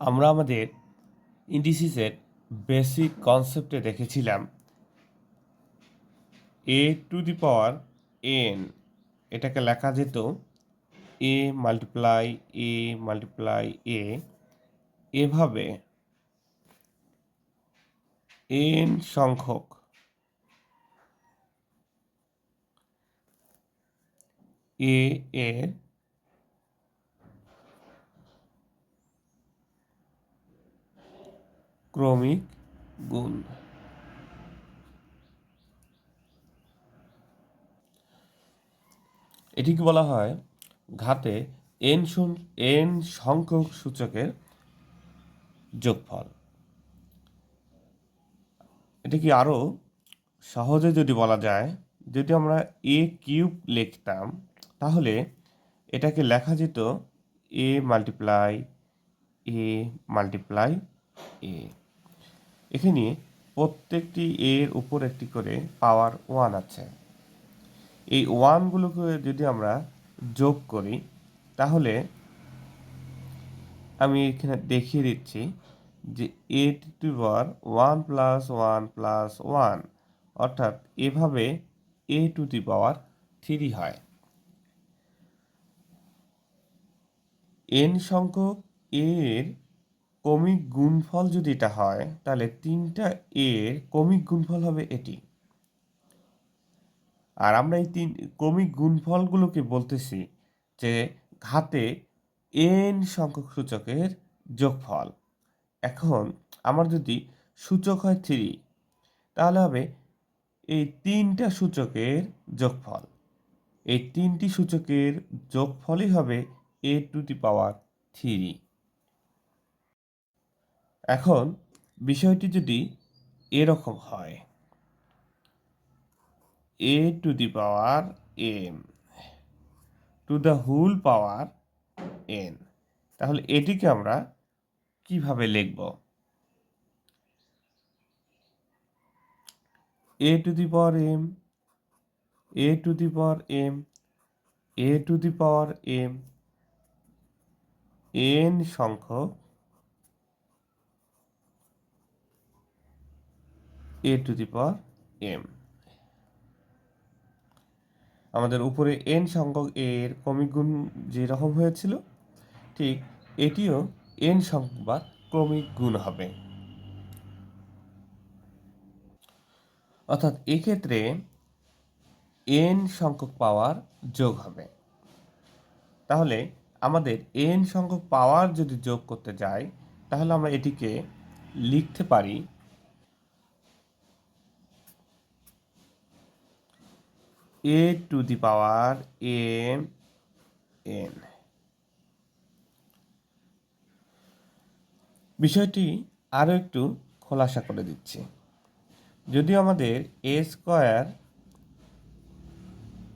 আমরা আমাদের ইন্ডিসিসের বেসিক কনসেপ্টে দেখেছিলাম। এ টু দি পাওয়ার এন এটাকে লেখা যেত এ মাল্টিপ্লাই এ মাল্টিপ্লাই এ এভাবে এন সংখ্যক এ এর ক্রমিক গুণ। এটিকে বলা হয়? ঘাতে এন এন সংখ্যক সূচকের যোগফল। এটিকে আরও সহজে যদি বলা যায়, যদি আমরা এ কিউব লিখতাম, তাহলে এটাকে লেখা যেত এ মাল্টিপ্লাই এ মাল্টিপ্লাই এ এখানে প্রত্যেকটি এর উপর একটি করে পাওয়ার ওয়ান আছে। এই ওয়ানগুলোকে যদি আমরা যোগ করি, তাহলে আমি এখানে দেখিয়ে দিচ্ছি যে A to power one plus one plus one অর্থাৎ এভাবে A to the power three হয়। এন সংখ্যক এর কমিক গুণফল যদি এটা হয়, তাহলে তিনটা এর কমিক গুণফল হবে এটি। আর আমরা এই তিন ক্রমিক গুণফলগুলোকে বলতেছি যে ঘাতে এন সংখ্যক সূচকের যোগফল। এখন আমার যদি সূচক হয় থ্রি তাহলে হবে এই তিনটা সূচকের যোগফল। এই তিনটি সূচকের যোগফলই হবে এ টু দি পাওয়ার থ্রি এখন বিষয়টি যদি এরকম হয় A to the power M to the whole power N তাহলে এটিকে আমরা কীভাবে লিখব? A to the power M A to the power M A to the power M N সংখ্যক এ টু দি পাওয়ার এম আমাদের উপরে এন সংখ্যক এর ক্রমিক গুণ যেরকম হয়েছিল, ঠিক এটিও এন সংখ্যক বা ক্রমিক গুণ হবে। অর্থাৎ এক্ষেত্রে এন সংখ্যক পাওয়ার যোগ হবে। তাহলে আমাদের এন সংখ্যক পাওয়ার যদি যোগ করতে যাই, তাহলে আমরা এটিকে লিখতে পারি A to the power M N বিষয়টি আরও একটু খোলাসা করে দিচ্ছি। যদি আমাদের এ square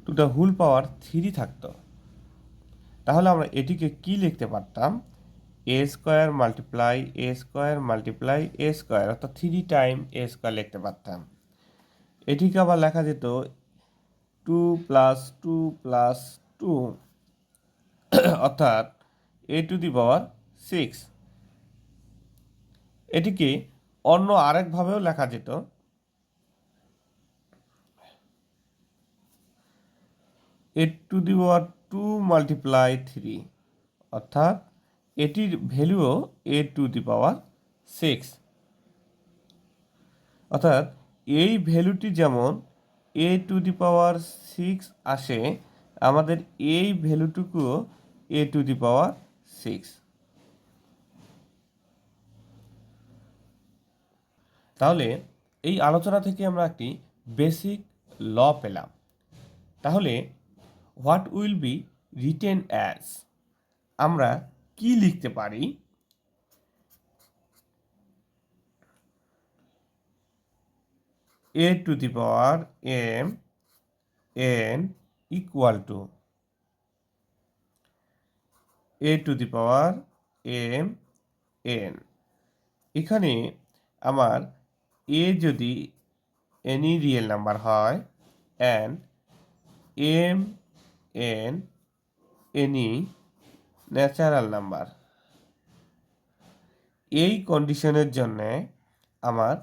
two the whole power three থাকতো, তাহলে আমরা এটিকে কি লিখতে পারতাম? A square multiply A square multiply A square অর্থাৎ থ্রি টাইম এ স্কোয়ার লিখতে পারতাম। এটিকে আবার লেখা যেত two plus two plus two অর্থাৎ এ টু দি পাওয়ার সিক্স এটিকে অন্য আরেকভাবেও লেখা যেত। A to the power two multiply three অর্থাৎ এটির ভ্যালুও এ টু দি পাওয়ার সিক্স অর্থাৎ এই ভ্যালুটি যেমন এ টু দি পাওয়ার সিক্স আসে, আমাদের এই ভ্যালুটুকুও এ টু দি পাওয়ার সিক্স তাহলে এই আলোচনা থেকে আমরা একটি বেসিক ল পেলাম। তাহলে what will be written as আমরা কি লিখতে পারি? A to the power m, n equal to a to the power m, n. এখানে আমার এ যদি এনি রিয়েল নাম্বার হয় and M N any natural number এই কন্ডিশনের জন্যে আমার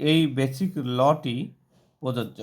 এই বেসিক লটি প্রযোজ্য।